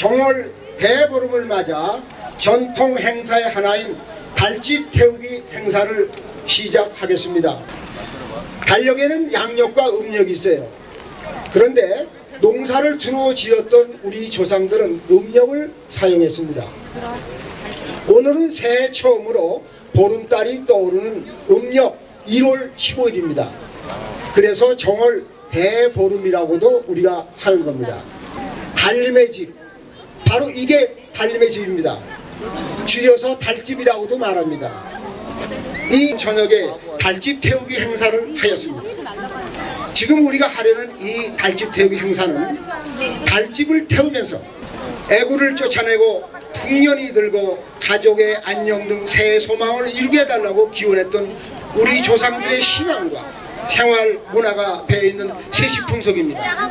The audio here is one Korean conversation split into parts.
정월 대보름을 맞아 전통 행사의 하나인 달집 태우기 행사를 시작하겠습니다. 달력에는 양력과 음력이 있어요. 그런데 농사를 주로 지었던 우리 조상들은 음력을 사용했습니다. 오늘은 새해 처음으로 보름달이 떠오르는 음력 1월 15일입니다. 그래서 정월 대보름이라고도 우리가 하는 겁니다. 달림의 집, 바로 이게 달림의 집입니다. 줄여서 달집이라고도 말합니다. 이 저녁에 달집 태우기 행사를 하였습니다. 지금 우리가 하려는 이 달집 태우기 행사는 달집을 태우면서 애구를 쫓아내고 풍년이 들고 가족의 안녕 등 새해 소망을 이루게 해달라고 기원했던 우리 조상들의 신앙과 생활 문화가 배어있는 세시풍속입니다.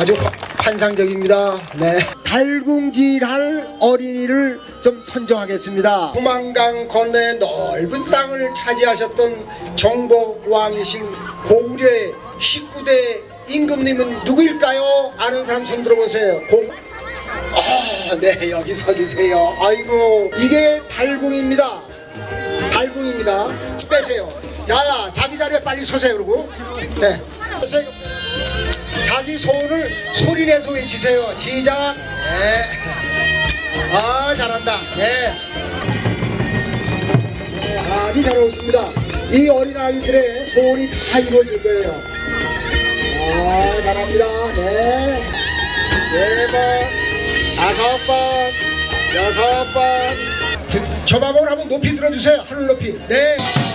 아주 환상적입니다. 네. 달궁질할 어린이를 좀 선정하겠습니다. 구만강 건너의 넓은 땅을 차지하셨던 정복왕이신 고구려의 19대 임금님은 누구일까요? 아는 사람 손 들어보세요. 고... 아, 네, 여기 서 계세요. 아이고, 이게 달궁입니다. 달궁입니다. 빼세요. 자, 자기 자리에 빨리 서세요, 그러고. 네. 자기 소원을 소리내서 외치세요. 시작. 네. 아, 잘한다. 네. 아주 잘하고 있습니다. 이 어린 아이들의 소원이 다 이루어질 거예요. 아, 잘합니다. 네. 네 번, 다섯 번, 여섯 번. 드- 저마음을 한번 높이 들어주세요. 하늘 높이. 네. 네.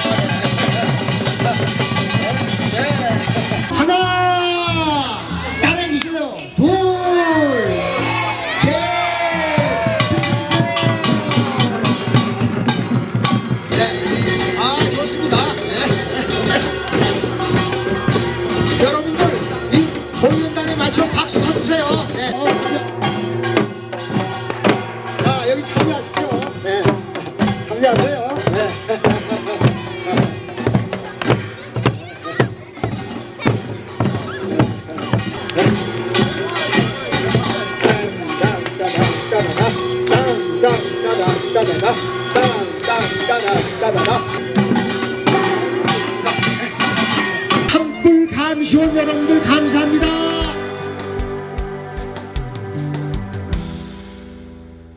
감시원 여러분들 감사합니다.